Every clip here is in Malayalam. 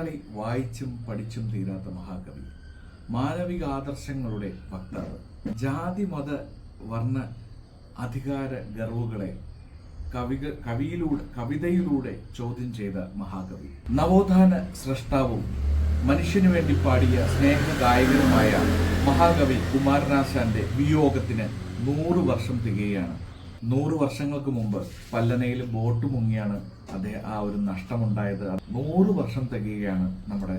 മലയാളി വായിച്ചും പഠിച്ചും തീരാത്ത മഹാകവി. മാനവിക ആദർശങ്ങളുടെ വക്താവ് ജാതി മത വർണ അധികാര ഗർവുകളെ കവിക കവിയിലൂടെ കവിതയിലൂടെ ചോദ്യം ചെയ്ത മഹാകവി. നവോത്ഥാന സൃഷ്ടാവും മനുഷ്യനു വേണ്ടി പാടിയ സ്നേഹ ഗായകനുമായ മഹാകവി കുമാരനാശാന്റെ വിയോഗത്തിന് നൂറ് വർഷം തികയാണ്. നൂറ് വർഷങ്ങൾക്ക് മുമ്പ് പല്ലനയിൽ ബോട്ട് മുങ്ങിയാണ് അദ്ദേഹം ആ ഒരു നഷ്ടമുണ്ടായത്. നൂറ് വർഷം തികയുകയാണ് നമ്മുടെ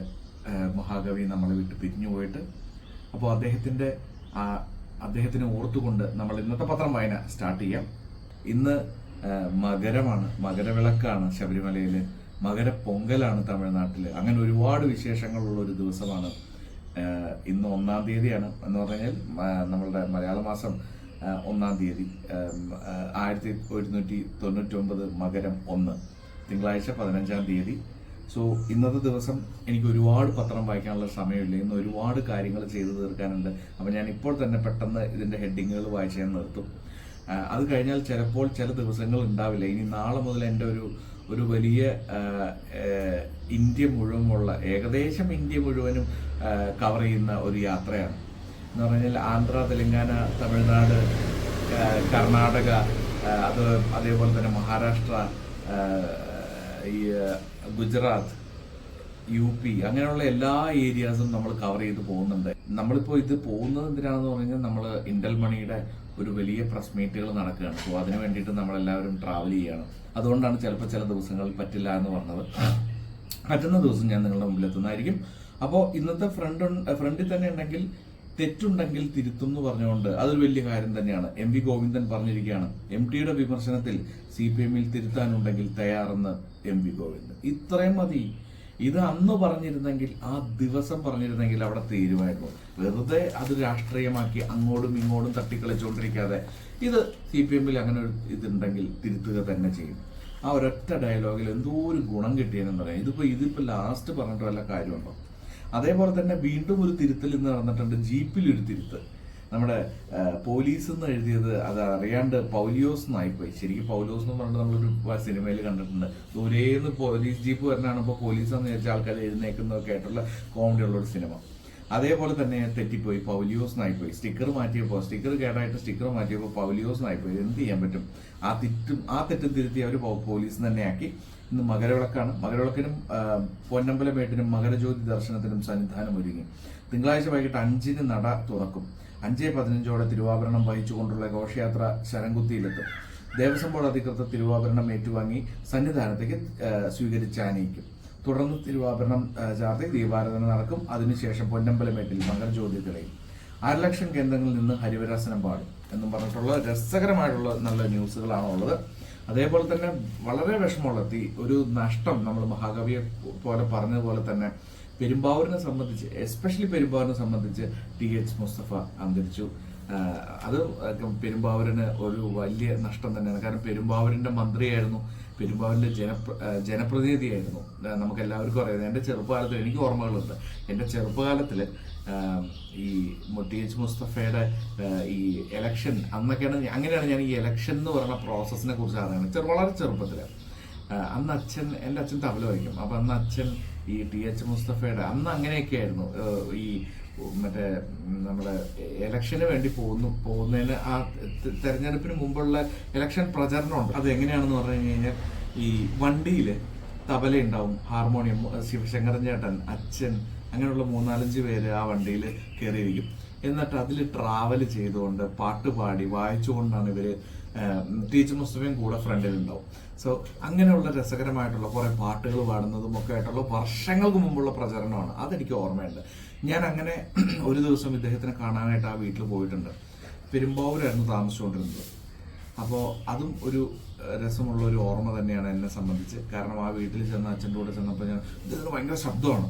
മഹാകവി നമ്മളെ വിട്ട് പിരിഞ്ഞു പോയിട്ട്. അപ്പോൾ അദ്ദേഹത്തിന്റെ ആ അദ്ദേഹത്തിനെ ഓർത്തുകൊണ്ട് നമ്മൾ ഇന്നത്തെ പത്രം വായന സ്റ്റാർട്ട് ചെയ്യാം. ഇന്ന് മകരമാണ് മകരവിളക്കാണ് ശബരിമലയിൽ മകര പൊങ്കലാണ് തമിഴ്നാട്ടിൽ അങ്ങനെ ഒരുപാട് വിശേഷങ്ങളുള്ള ഒരു ദിവസമാണ് ഇന്ന് ഒന്നാം തീയതിയാണ് എന്ന് പറഞ്ഞാൽ നമ്മളുടെ മലയാള മാസം ഒന്നാം തീയതി ആയിരത്തി ഒരുന്നൂറ്റി തൊണ്ണൂറ്റി ഒമ്പത് മകരം ഒന്ന് തിങ്കളാഴ്ച പതിനഞ്ചാം തീയതി. സോ ഇന്നത്തെ ദിവസം എനിക്ക് ഒരുപാട് പത്രം വായിക്കാനുള്ള സമയമില്ല. ഇന്ന് ഒരുപാട് കാര്യങ്ങൾ ചെയ്തു തീർക്കാനുണ്ട്. അപ്പം ഞാൻ ഇപ്പോൾ തന്നെ പെട്ടെന്ന് ഇതിന്റെ ഹെഡിങ്ങുകൾ വായിച്ച് ഞാൻ നിർത്തും. അത് കഴിഞ്ഞാൽ ചിലപ്പോൾ ചില ദിവസങ്ങൾ ഉണ്ടാവില്ല. ഇനി നാളെ മുതൽ എന്റെ ഒരു ഒരു വലിയ ഇന്ത്യ മുഴുവനുള്ള ഏകദേശം ഇന്ത്യ മുഴുവനും കവർ ചെയ്യുന്ന ഒരു യാത്രയാണ്. എന്ന് പറഞ്ഞാൽ ആന്ധ്ര തെലങ്കാന തമിഴ്നാട് കർണാടക അത് അതേപോലെ തന്നെ മഹാരാഷ്ട്ര ഈ ഗുജറാത്ത് യു പി അങ്ങനെയുള്ള എല്ലാ ഏരിയാസും നമ്മൾ കവർ ചെയ്ത് പോകുന്നുണ്ട്. നമ്മളിപ്പോൾ ഇത് പോകുന്നത് എന്തിനാണെന്ന് പറഞ്ഞാൽ നമ്മൾ ഇന്റൽ മണിയുടെ ഒരു വലിയ പ്രസ് മീറ്റുകൾ നടക്കുകയാണ്. സോ അതിന് വേണ്ടിയിട്ട് നമ്മളെല്ലാവരും ട്രാവൽ ചെയ്യുകയാണ് അതുകൊണ്ടാണ് ചിലപ്പോൾ ചില ദിവസങ്ങളിൽ പറ്റില്ല എന്ന് പറഞ്ഞത്. പറ്റുന്ന ദിവസം ഞാൻ നിങ്ങളുടെ മുമ്പിൽ എത്തുന്നതായിരിക്കും. അപ്പോൾ ഇന്നത്തെ ഫ്രണ്ട് ഫ്രണ്ടിൽ തന്നെ ഉണ്ടെങ്കിൽ തെറ്റുണ്ടെങ്കിൽ തിരുത്തും എന്ന് പറഞ്ഞുകൊണ്ട് അതൊരു വലിയ കാര്യം തന്നെയാണ്. എം വി ഗോവിന്ദൻ പറഞ്ഞിരിക്കുകയാണ് എം ടിയുടെ വിമർശനത്തിൽ സി പി എമ്മിൽ തിരുത്താനുണ്ടെങ്കിൽ തയ്യാറെന്ന് എം വി ഗോവിന്ദൻ. ഇത്രയും മതി. ഇത് അന്ന് പറഞ്ഞിരുന്നെങ്കിൽ ആ ദിവസം പറഞ്ഞിരുന്നെങ്കിൽ അവിടെ തീരുമായിരുന്നു. വെറുതെ അത് രാഷ്ട്രീയമാക്കി അങ്ങോട്ടും ഇങ്ങോട്ടും തട്ടിക്കളിച്ചുകൊണ്ടിരിക്കാതെ ഇത് സി പി എമ്മിൽ അങ്ങനെ ഒരു ഇതുണ്ടെങ്കിൽ തിരുത്തുക തന്നെ ചെയ്യും. ആ ഒരൊറ്റ ഡയലോഗിൽ എന്തോ ഒരു ഗുണം കിട്ടിയെന്ന് പറയാം. ഇതിപ്പോ ഇതിപ്പോ ലാസ്റ്റ് പറഞ്ഞിട്ട് വല്ല കാര്യമുണ്ടോ? അതേപോലെ തന്നെ വീണ്ടും ഒരു തിരുത്തൽ ഇന്ന് നടന്നിട്ടുണ്ട്. ജീപ്പിൽ ഒരു തിരുത്ത് നമ്മുടെ പോലീസ് എന്ന് എഴുതിയത് അത് അറിയാണ്ട് പൗലിയോസ് എന്നായിപ്പോയി ശരിക്കും പൗലോസ് എന്ന് പറഞ്ഞിട്ട് നമ്മളൊരു സിനിമയിൽ കണ്ടിട്ടുണ്ട്. ദൂരേന്ന് പോലീസ് ജീപ്പ് വരണാണ് ഇപ്പോൾ പോലീസ് എന്ന് വിചാരിച്ച ആൾക്കാർ എഴുന്നേക്കുന്നതൊക്കെ ആയിട്ടുള്ള കോമഡി ഉള്ള ഒരു സിനിമ. അതേപോലെ തന്നെ തെറ്റിപ്പോയി പൗലിയോസ് എന്നായിപ്പോയി സ്റ്റിക്കർ മാറ്റിയപ്പോൾ സ്റ്റിക്കർ കേടായിട്ട് സ്റ്റിക്കർ മാറ്റിയപ്പോൾ പൗലിയോസ് എന്നായിപ്പോയി എന്ത് ചെയ്യാൻ പറ്റും? ആ തെറ്റും ആ തെറ്റും തിരുത്തി അവർ പോലീസ് തന്നെയാക്കി ഇന്ന് മകരവിളക്കാണ്. മകരവിളക്കിനും പൊന്നമ്പലമേട്ടിനും മകരജ്യോതി ദർശനത്തിനും സന്നിധാനം ഒരുങ്ങി. തിങ്കളാഴ്ച വൈകിട്ട് അഞ്ചിന് നട തുറക്കും. അഞ്ച് പതിനഞ്ചോടെ തിരുവാഭരണം വഹിച്ചുകൊണ്ടുള്ള ഘോഷയാത്ര ശരംകുത്തിയിലെത്തും. ദേവസ്വം ബോർഡ് അധികൃതർ തിരുവാഭരണം ഏറ്റുവാങ്ങി സന്നിധാനത്തേക്ക് സ്വീകരിച്ചാനയിക്കും തുടർന്ന് തിരുവാഭരണം ചാർത്തി ദീപാരാധന നടക്കും. അതിനുശേഷം പൊന്നമ്പലമേട്ടിൽ മകരജ്യോതി തെളിയും അരലക്ഷം കേന്ദ്രങ്ങളിൽ നിന്ന് ഹരിവരാസനം പാടും എന്നും പറഞ്ഞിട്ടുള്ള രസകരമായിട്ടുള്ള നല്ല ന്യൂസുകളാണ് ഉള്ളത് അതേപോലെ തന്നെ വളരെ വിഷമമുള്ള തീ ഒരു നഷ്ടം നമ്മൾ മഹാകവിയെ പോലെ പറഞ്ഞതുപോലെ തന്നെ പെരുമ്പാവൂരിനെ സംബന്ധിച്ച് എസ്പെഷ്യലി പെരുമ്പാവൂരിനെ സംബന്ധിച്ച് ടി എച്ച് മുസ്തഫ അന്തരിച്ചു. അത് പെരുമ്പാവൂരിന് ഒരു വലിയ നഷ്ടം തന്നെയാണ്. കാരണം പെരുമ്പാവൂരിന്റെ മന്ത്രിയായിരുന്നു. പെരുമ്പാവൂരിന്റെ ജനപ്ര ജനപ്രതിനിധിയായിരുന്നു. നമുക്ക് എല്ലാവർക്കും അറിയാം. എന്റെ ചെറുപ്പകാലത്ത് എനിക്ക് ഓർമ്മകളുണ്ട്. എന്റെ ചെറുപ്പകാലത്തിൽ ഈ ടി എച്ച് മുസ്തഫയുടെ ഈ എലക്ഷൻ അന്നൊക്കെയാണ് അങ്ങനെയാണ് ഞാൻ ഈ എലക്ഷൻ എന്ന് പറയുന്ന പ്രോസസ്സിനെ കുറിച്ച് അറിയുന്നത്. ചെറു വളരെ ചെറുപ്പത്തിൽ അന്ന് അച്ഛൻ എന്റെ അച്ഛൻ തബല വഹിക്കും അപ്പം അന്ന് അച്ഛൻ ഈ ടി എച്ച് മുസ്തഫയുടെ അന്ന് അങ്ങനെയൊക്കെ ആയിരുന്നു ഈ മറ്റേ നമ്മുടെ ഇലക്ഷന് വേണ്ടി പോകുന്നു പോകുന്നതിന് ആ തെരഞ്ഞെടുപ്പിന് മുമ്പുള്ള ഇലക്ഷൻ പ്രചരണമുണ്ട്. അത് എങ്ങനെയാണെന്ന് പറഞ്ഞു കഴിഞ്ഞാൽ ഈ വണ്ടിയിൽ തബല ഉണ്ടാവും ഹാർമോണിയം ശിവശങ്കരൻ ചേട്ടൻ അച്ഛൻ അങ്ങനെയുള്ള മൂന്നാലഞ്ച് പേര് ആ വണ്ടിയിൽ കയറിയിരിക്കും എന്നിട്ട് അതിൽ ട്രാവൽ ചെയ്തുകൊണ്ട് പാട്ട് പാടി വായിച്ചുകൊണ്ടാണ് ഇവർ ടീച്ചർ മുസ്തഫയും കൂടെ ഫ്രണ്ടിലുണ്ടാവും സോ അങ്ങനെയുള്ള രസകരമായിട്ടുള്ള കുറെ പാട്ടുകൾ പാടുന്നതും ഒക്കെ ആയിട്ടുള്ള വർഷങ്ങൾക്ക് മുമ്പുള്ള പ്രചരണമാണ്. അതെനിക്ക് ഓർമ്മയുണ്ട്. ഞാൻ അങ്ങനെ ഒരു ദിവസം ഇദ്ദേഹത്തിനെ കാണാനായിട്ട് ആ വീട്ടിൽ പോയിട്ടുണ്ട്. പെരുമ്പാവൂരായിരുന്നു താമസിച്ചുകൊണ്ടിരുന്നത്. അപ്പോൾ അതും ഒരു രസമുള്ള ഒരു ഓർമ്മ തന്നെയാണ് എന്നെ സംബന്ധിച്ച്. കാരണം ആ വീട്ടിൽ ചെന്ന് അച്ഛന്റെ കൂടെ ചെന്നപ്പോൾ ഞാൻ ഇദ്ദേഹത്തിന് ഭയങ്കര ശബ്ദമാണ്.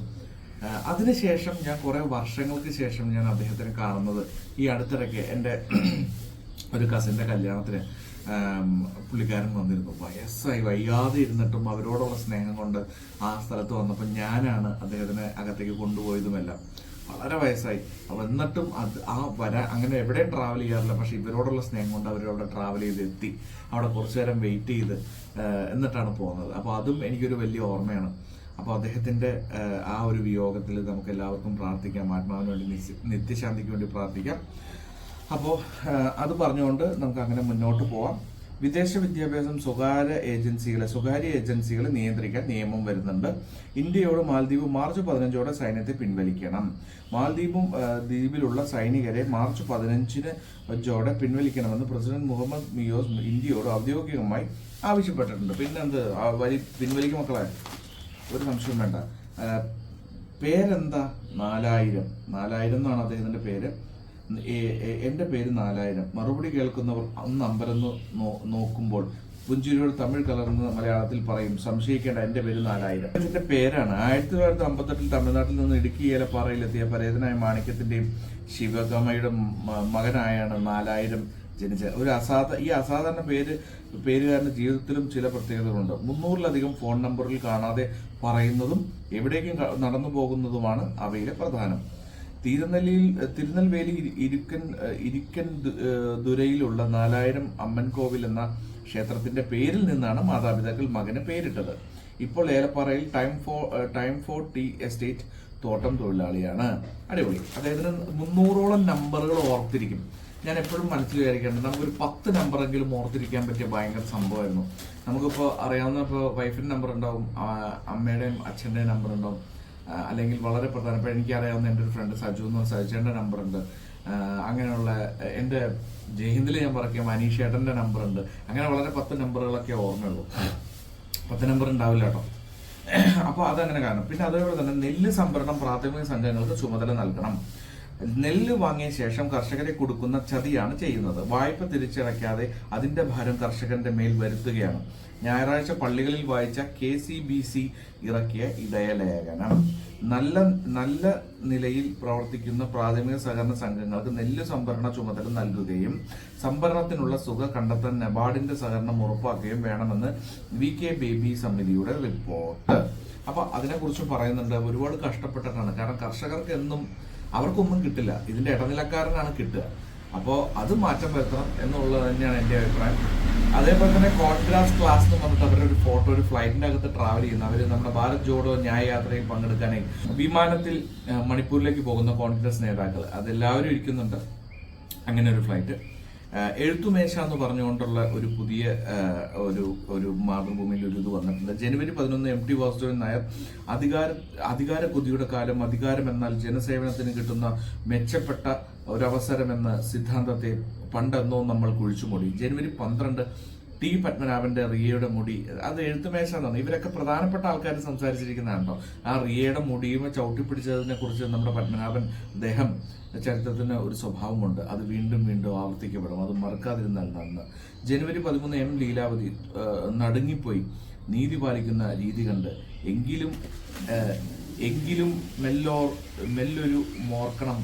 അതിനുശേഷം ഞാൻ കുറേ വർഷങ്ങൾക്ക് ശേഷം ഞാൻ അദ്ദേഹത്തിനെ കാണുന്നത് ഈ അടുത്തിടയ്ക്ക് എന്റെ ഒരു കസിന്റെ കല്യാണത്തിന്. പുള്ളിക്കാരൻ വന്നിരുന്നു. വയസ്സായി വയ്യാതെ ഇരുന്നിട്ടും അവരോടുള്ള സ്നേഹം കൊണ്ട് ആ സ്ഥലത്ത് വന്നപ്പോൾ ഞാനാണ് അദ്ദേഹത്തിനെ അകത്തേക്ക് കൊണ്ടുപോയതുമെല്ലാം. വളരെ വയസ്സായി. അപ്പൊ എന്നിട്ടും അത് ആ വരാ അങ്ങനെ എവിടെയും ട്രാവൽ ചെയ്യാറില്ല. പക്ഷെ ഇവരോടുള്ള സ്നേഹം കൊണ്ട് അവരവിടെ ട്രാവൽ ചെയ്ത് എത്തി അവിടെ കുറച്ചു നേരം വെയിറ്റ് ചെയ്ത് എന്നിട്ടാണ് പോകുന്നത്. അപ്പോൾ അതും എനിക്കൊരു വലിയ ഓർമ്മയാണ്. അപ്പോൾ അദ്ദേഹത്തിന്റെ ആ ഒരു വിയോഗത്തിൽ നമുക്ക് എല്ലാവർക്കും പ്രാർത്ഥിക്കാം. ആത്മാവിന് വേണ്ടി നിത്യ- നിത്യശാന്തിക്ക് വേണ്ടി പ്രാർത്ഥിക്കാം. അപ്പോൾ അത് പറഞ്ഞുകൊണ്ട് നമുക്ക് അങ്ങനെ മുന്നോട്ട് പോവാം. വിദേശ വിദ്യാഭ്യാസം സ്വകാര്യ ഏജൻസികളെ സ്വകാര്യ ഏജൻസികളെ നിയന്ത്രിക്കാൻ നിയമം വരുന്നുണ്ട്. ഇന്ത്യയോട് മാലദ്വീപ് മാർച്ച് പതിനഞ്ചോടെ സൈന്യത്തെ പിൻവലിക്കണം. മാലദ്വീപും ദ്വീപിലുള്ള സൈനികരെ മാർച്ച് പതിനഞ്ചിന് വച്ചോടെ പിൻവലിക്കണമെന്ന് പ്രസിഡന്റ് മുഹമ്മദ് മിയോസ് ഇന്ത്യയോട് ഔദ്യോഗികമായി ആവശ്യപ്പെട്ടിട്ടുണ്ട്. പിന്നെന്ത് വരി പിൻവലിക്കും മക്കളെ ഒരു സംശയം വേണ്ട. പേരെന്താ? നാലായിരം. നാലായിരം എന്നാണ് അദ്ദേഹത്തിന്റെ പേര്. എന്റെ പേര് നാലായിരം മറുപടി കേൾക്കുന്നവർ അന്ന് അമ്പരന്ന് നോക്കുമ്പോൾ പുഞ്ചിരിയോട് തമിഴ് കലർന്ന് മലയാളത്തിൽ പറയും സംശയിക്കേണ്ട എന്റെ പേര് നാലായിരം എന്റെ പേരാണ്. ആയിരത്തി തൊള്ളായിരത്തി അമ്പത്തെട്ടിൽ തമിഴ്നാട്ടിൽ നിന്ന് ഇടുക്കി ഏലപ്പാറയിലെത്തിയ പരേതനായ മാണിക്യത്തിന്റെയും ശിവഗമയുടെ മകനായാണ് നാലായിരം ജനിച്ചത്. ഒരു അസാധ ഈ അസാധാരണ പേര് പേരുകാരന്റെ ജീവിതത്തിലും ചില പ്രത്യേകതകളുണ്ട്. മുന്നൂറിലധികം ഫോൺ നമ്പറിൽ കാണാതെ പറയുന്നതും എവിടേക്കും നടന്നു പോകുന്നതുമാണ് അവയിലെ പ്രധാനം. തിരുനെല്ലിയിൽ തിരുനെൽവേലി ഇരുക്കൻ ഇരിക്കൻ ദുരയിലുള്ള നാലായിരം അമ്മൻ കോവിൽ എന്ന ക്ഷേത്രത്തിന്റെ പേരിൽ നിന്നാണ് മാതാപിതാക്കൾ മകന് പേരിട്ടത്. ഇപ്പോൾ ഏലപ്പാറയിൽ time for time for tea estate തോട്ടം തൊഴിലാളിയാണ്. അടിപൊളി. അദ്ദേഹത്തിന് മുന്നൂറോളം നമ്പറുകൾ ഓർത്തിരിക്കും. ഞാൻ എപ്പോഴും മനസ്സിൽ വിചാരിക്കേണ്ടത് നമുക്കൊരു പത്ത് നമ്പറെങ്കിലും ഓർത്തിരിക്കാൻ പറ്റിയ ഭയങ്കര സംഭവമായിരുന്നു. നമുക്കിപ്പോൾ അറിയാവുന്ന ഇപ്പോൾ വൈഫിന്റെ നമ്പർ ഉണ്ടാവും അമ്മയുടെയും അച്ഛന്റെയും നമ്പർ ഉണ്ടാവും അല്ലെങ്കിൽ വളരെ പ്രധാനപ്പെട്ട എനിക്കറിയാവുന്ന എന്റെ ഒരു ഫ്രണ്ട് സജു എന്ന് നമ്പർ ഉണ്ട്. അങ്ങനെയുള്ള എന്റെ ജയ്ഹിന്ദിൽ ഞാൻ പറയും നമ്പർ ഉണ്ട്. അങ്ങനെ വളരെ പത്ത് നമ്പറുകളൊക്കെ ഓർമ്മയുള്ളൂ. പത്ത് നമ്പർ ഉണ്ടാവില്ല കേട്ടോ. അപ്പോൾ അതങ്ങനെ കാരണം. പിന്നെ അതേപോലെ തന്നെ നെല്ല് സംഭരണം പ്രാഥമിക സംഘങ്ങൾക്ക് ചുമതല നൽകണം. നെല്ല് വാങ്ങിയ ശേഷം കർഷകരെ കൊടുക്കുന്ന ചതിയാണ് ചെയ്യുന്നത്. വായ്പ തിരിച്ചടയ്ക്കാതെ അതിന്റെ ഭാരം കർഷകന്റെ മേൽ വരുത്തുകയാണ്. ഞായറാഴ്ച പള്ളികളിൽ വായിച്ച കെ സി ബി സി ഇറക്കിയ ഇടയലേഖനം. നല്ല നല്ല നിലയിൽ പ്രവർത്തിക്കുന്ന പ്രാഥമിക സഹകരണ സംഘങ്ങൾക്ക് നെല്ല് സംഭരണ ചുമതല നൽകുകയും സംഭരണത്തിനുള്ള തുക കണ്ടെത്താൻ നബാർഡിന്റെ സഹകരണം ഉറപ്പാക്കുകയും വേണമെന്ന് വി കെ ബേബി സമിതിയുടെ റിപ്പോർട്ട്. അപ്പൊ അതിനെക്കുറിച്ച് പറയുന്നുണ്ട്. ഒരുപാട് കഷ്ടപ്പെട്ടിട്ടാണ്. കാരണം കർഷകർക്ക് എന്നും അവർക്കൊന്നും കിട്ടില്ല. ഇതിന്റെ ഇടനിലക്കാരനാണ് കിട്ടുക. അപ്പോൾ അത് മാറ്റം വരുത്തണം എന്നുള്ളത് തന്നെയാണ് എന്റെ അഭിപ്രായം. അതേപോലെ തന്നെ കോൺഗ്രാസ് ക്ലാസ് എന്ന് പറഞ്ഞിട്ട് അവരുടെ ഒരു ഫോട്ടോ ഒരു ഫ്ലൈറ്റിന്റെ അകത്ത് ട്രാവൽ ചെയ്യുന്ന. അവർ നമ്മുടെ ഭാരത് ജോഡോ ന്യായ യാത്രയിൽ പങ്കെടുക്കാനായി വിമാനത്തിൽ മണിപ്പൂരിലേക്ക് പോകുന്ന കോൺഗ്രസ് നേതാക്കൾ അതെല്ലാവരും ഇരിക്കുന്നുണ്ട്. അങ്ങനെ ഒരു ഫ്ലൈറ്റ് എഴുത്തുമേശ എന്ന് പറഞ്ഞുകൊണ്ടുള്ള ഒരു പുതിയ ഒരു ഒരു മാതൃഭൂമിയിൽ ഒരു ഇത് വന്നിട്ടുണ്ട്. ജനുവരി പതിനൊന്ന് എം ടി വാസുദേവൻ നായർ അധികാര അധികാര കൊതിയുടെ കാലം അധികാരം എന്നാൽ ജനസേവനത്തിന് കിട്ടുന്ന മെച്ചപ്പെട്ട ഒരവസരമെന്ന സിദ്ധാന്തത്തെ പണ്ടെന്നോ നമ്മൾ കുഴിച്ചുമൂടി ജനുവരി പന്ത്രണ്ട് ടി പത്മനാഭന്റെ റിയയുടെ മുടി അത് എഴുത്തുമേശ എന്നാണ് ഇവരൊക്കെ പ്രധാനപ്പെട്ട ആൾക്കാർ സംസാരിച്ചിരിക്കുന്നതാണല്ലോ. ആ റിയയുടെ മുടിയുമ ചവിട്ടിപ്പിടിച്ചതിനെ കുറിച്ച് നമ്മുടെ പത്മനാഭൻ അദ്ദേഹം ചരിത്രത്തിന് ഒരു സ്വഭാവമുണ്ട്. അത് വീണ്ടും വീണ്ടും ആവർത്തിക്കപ്പെടും. അത് മറക്കാതിരുന്നാൽ നന്ന്. ജനുവരി പതിമൂന്ന് എം ലീലാവതി നടുങ്ങിപ്പോയി. നീതി പാലിക്കുന്ന രീതി കണ്ട് എങ്കിലും എങ്കിലും മെല്ലോ മെല്ലൊരു മോർക്കണം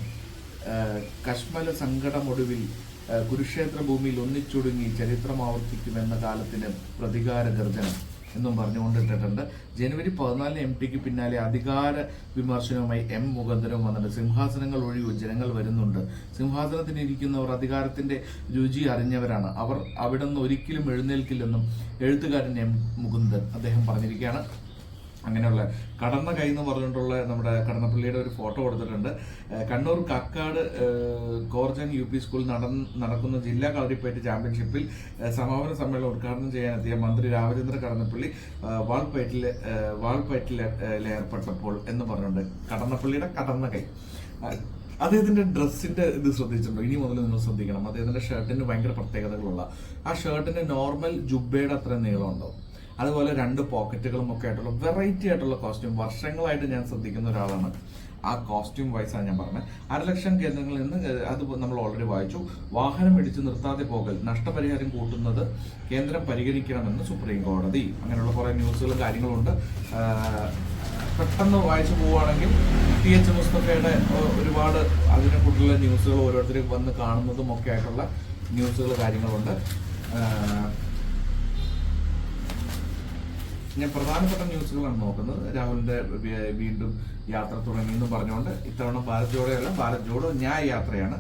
കശ്മല സങ്കടമൊടുവിൽ കുരുക്ഷേത്ര ഭൂമിയിൽ ഒന്നിച്ചൊടുങ്ങി ചരിത്രം ആവർത്തിക്കും എന്ന കാലത്തിന് പ്രതികാര ഗർജനം എന്നും പറഞ്ഞുകൊണ്ടിട്ടുണ്ട് ജനുവരി പതിനാലിന് എം ടിക്ക് പിന്നാലെ അധികാര വിമർശനവുമായി എം മുഖന്തരവും വന്നിട്ട് സിംഹാസനങ്ങൾ ഒഴിവ് ജനങ്ങൾ വരുന്നുണ്ട്. സിംഹാസനത്തിന് ഇരിക്കുന്നവർ അധികാരത്തിന്റെ രുചി അറിഞ്ഞവരാണ്. അവർ അവിടെ നിന്ന് ഒരിക്കലും എഴുന്നേൽക്കില്ലെന്നും എഴുത്തുകാരൻ എം മുകുന്ദൻ അദ്ദേഹം പറഞ്ഞിരിക്കുകയാണ്. അങ്ങനെയുള്ള കടന്ന കൈ എന്ന് പറഞ്ഞിട്ടുള്ള നമ്മുടെ കടന്നപ്പള്ളിയുടെ ഒരു ഫോട്ടോ കൊടുത്തിട്ടുണ്ട്. Kannur Kakkad Korjan U P school നട നടക്കുന്ന ജില്ലാ കളരിപ്പയറ്റ് ചാമ്പ്യൻഷിപ്പിൽ സമാപന സമ്മേളനം ഉദ്ഘാടനം ചെയ്യാനെത്തിയ മന്ത്രി രാമചന്ദ്ര കടന്നപ്പള്ളി വാൾപേറ്റിൽ വാൾപ്പയറ്റിൽ ഏർപ്പെട്ടപ്പോൾ എന്ന് പറഞ്ഞിട്ടുണ്ട് കടന്നപ്പള്ളിയുടെ കടന്ന കൈ. അദ്ദേഹത്തിന്റെ ഡ്രസ്സിന്റെ ഇത് ശ്രദ്ധിച്ചിട്ടുണ്ടോ? ഇനി മുതൽ നിങ്ങൾ ശ്രദ്ധിക്കണം. അദ്ദേഹത്തിന്റെ ഷർട്ടിന് ഭയങ്കര പ്രത്യേകതകളുള്ള ആ ഷർട്ടിന്റെ നോർമൽ ജുബയുടെ അത്ര നീളം ഉണ്ടാവും അതുപോലെ രണ്ട് പോക്കറ്റുകളും ഒക്കെ ആയിട്ടുള്ള വെറൈറ്റി ആയിട്ടുള്ള കോസ്റ്റ്യൂം വർഷങ്ങളായിട്ട് ഞാൻ ശ്രദ്ധിക്കുന്ന ഒരാളാണ്. ആ കോസ്റ്റ്യൂം വൈസ് ആണ് ഞാൻ പറഞ്ഞത്. അരലക്ഷം കേന്ദ്രങ്ങളിൽ നിന്ന് അത് നമ്മൾ ഓൾറെഡി വായിച്ചു. വാഹനം ഇടിച്ച് നിർത്താതെ പോകൽ നഷ്ടപരിഹാരം കൂട്ടുന്നത് കേന്ദ്രം പരിഗണിക്കണമെന്ന് സുപ്രീം കോടതി. അങ്ങനെയുള്ള കുറേ ന്യൂസുകളും കാര്യങ്ങളുണ്ട്. പെട്ടെന്ന് വായിച്ചു പോവുകയാണെങ്കിൽ ടി എച്ച് മുസ്തഫയുടെ ഒരുപാട് അതിനെ കൂടുതലുള്ള ന്യൂസുകൾ ഓരോരുത്തരും വന്ന് കാണുന്നതും ഒക്കെ ആയിട്ടുള്ള ന്യൂസുകൾ കാര്യങ്ങളുണ്ട്. ഞാൻ പ്രധാനപ്പെട്ട ന്യൂസുകളാണ് നോക്കുന്നത്. രാഹുലിന്റെ വീണ്ടും യാത്ര തുടങ്ങി എന്ന് പറഞ്ഞുകൊണ്ട് ഇത്തവണ ഭാരത് ജോഡോയല്ല ഭാരത് ജോഡോ ന്യായ യാത്രയാണ്.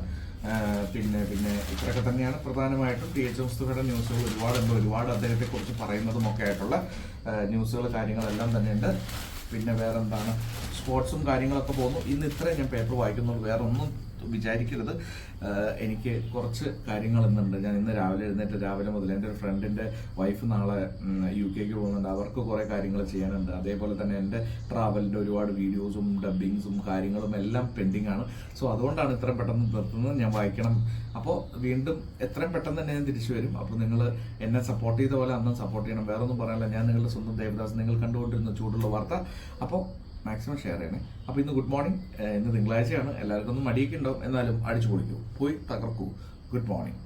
പിന്നെ പിന്നെ ഇത്രയൊക്കെ തന്നെയാണ് പ്രധാനമായിട്ടും ടി എച്ച് വസ്തുക്കളുടെ ന്യൂസുകൾ. ഒരുപാടുണ്ട് ഒരുപാട് അദ്ദേഹത്തെ കുറിച്ച് പറയുന്നതും ഒക്കെ ആയിട്ടുള്ള ന്യൂസുകൾ കാര്യങ്ങളെല്ലാം തന്നെയുണ്ട്. പിന്നെ വേറെ എന്താണ് സ്പോർട്സും കാര്യങ്ങളൊക്കെ പോകുന്നു. ഇന്ന് ഇത്രയും ഞാൻ പേപ്പർ വായിക്കുന്നുള്ളൂ. വേറെ ഒന്നും വിചാരിക്കരുത്. എനിക്ക് കുറച്ച് കാര്യങ്ങൾ ഇന്നുണ്ട്. ഞാൻ ഇന്ന് രാവിലെ എഴുന്നേറ്റ് രാവിലെ മുതൽ എന്റെ ഒരു ഫ്രണ്ടിന്റെ വൈഫ് നാളെ യു കെക്ക് പോകുന്നുണ്ട്. അവർക്ക് കുറേ കാര്യങ്ങൾ ചെയ്യാനുണ്ട്. അതേപോലെ തന്നെ എന്റെ ട്രാവലിന്റെ ഒരുപാട് വീഡിയോസും ഡബ്ബിങ്സും കാര്യങ്ങളും എല്ലാം പെൻഡിങ് ആണ്. സോ അതുകൊണ്ടാണ് ഇത്രയും പെട്ടെന്ന് നിർത്തുന്നത്. ഞാൻ വായിക്കണം. അപ്പോൾ വീണ്ടും എത്രയും പെട്ടെന്ന് തന്നെ ഞാൻ തിരിച്ചു വരും. അപ്പോൾ നിങ്ങൾ എന്നെ സപ്പോർട്ട് ചെയ്ത പോലെ അന്നും സപ്പോർട്ട് ചെയ്യണം. വേറൊന്നും പറയാനില്ല. ഞാൻ നിങ്ങളുടെ സ്വന്തം ദേവദാസ്. നിങ്ങൾ കണ്ടുകൊണ്ടിരുന്ന ചൂടുള്ള വാർത്ത. അപ്പോൾ മാക്സിമം ഷെയർ ചെയ്യണേ അപ്പോൾ ഇന്ന് ഗുഡ് മോർണിംഗ് ഇന്ന് തിങ്കളാഴ്ചയാണ്. എല്ലാവർക്കും ഒന്നും മടിയൊക്കെ ഉണ്ടാവും. എന്നാലും അടിച്ചു പൊളിക്കൂ. പോയി തകർക്കൂ. Good morning